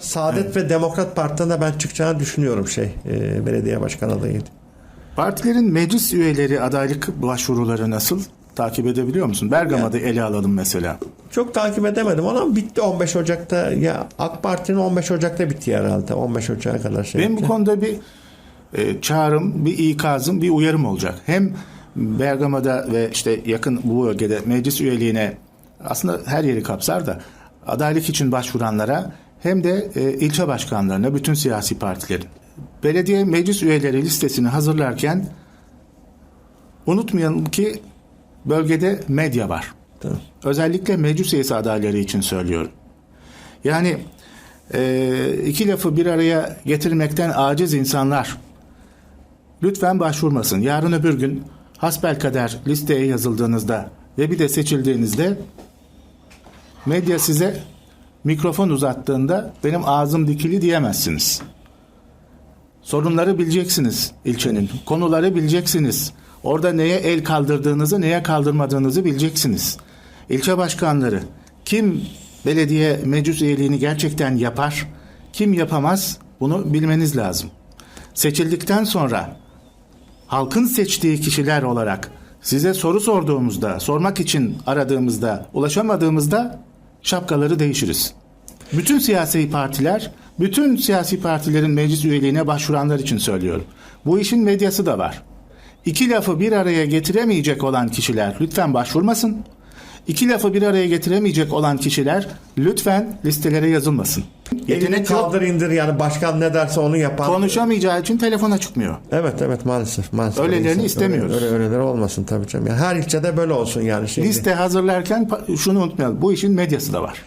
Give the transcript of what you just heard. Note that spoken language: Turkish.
Saadet ve Demokrat Parti'den de ben çıkacağını düşünüyorum şey e, belediye başkan adayı. Partilerin meclis üyeleri adaylık başvuruları nasıl? Takip edebiliyor musun? Bergama'da ele alalım mesela. Çok takip edemedim ama bitti 15 Ocak'ta ya AK Parti'nin 15 Ocak'ta bitti herhalde 15 Ocak'a kadar şey. Benim bu konuda bir e, çağrım, bir ikazım, bir uyarım olacak. Hem Bergama'da ve işte yakın bu bölgede meclis üyeliğine aslında her yeri kapsar da adaylık için başvuranlara hem de e, ilçe başkanlarına, bütün siyasi partilerin belediye meclis üyeleri listesini hazırlarken unutmayalım ki bölgede medya var. Tamam. Özellikle meclis üyesi adayları için söylüyorum. Yani e, iki lafı bir araya getirmekten aciz insanlar lütfen başvurmasın. Yarın öbür gün hasbelkader listeye yazıldığınızda ve bir de seçildiğinizde medya size mikrofon uzattığında benim ağzım dikili diyemezsiniz. Sorunları bileceksiniz ilçenin. Konuları bileceksiniz. Orada neye el kaldırdığınızı, neye kaldırmadığınızı bileceksiniz. İlçe başkanları kim belediye meclis üyeliğini gerçekten yapar, kim yapamaz bunu bilmeniz lazım. Seçildikten sonra halkın seçtiği kişiler olarak size soru sorduğumuzda, sormak için aradığımızda, ulaşamadığımızda şapkaları değişiriz. Bütün siyasi partiler, bütün siyasi partilerin meclis üyeliğine başvuranlar için söylüyorum. Bu işin medyası da var. İki lafı bir araya getiremeyecek olan kişiler lütfen başvurmasın. İki lafı bir araya getiremeyecek olan kişiler lütfen listelere yazılmasın. Elini Yetenek yok. kaldır indir yani başkan ne derse onu yapan. Konuşamayacağı için telefona çıkmıyor. Evet evet maalesef. maalesef. Öylelerini İnsan- istemiyoruz. Öyle, öyle, öyleleri olmasın tabii canım. Yani her ilçede böyle olsun yani. Şimdi. Liste hazırlarken pa- şunu unutmayalım. Bu işin medyası da var.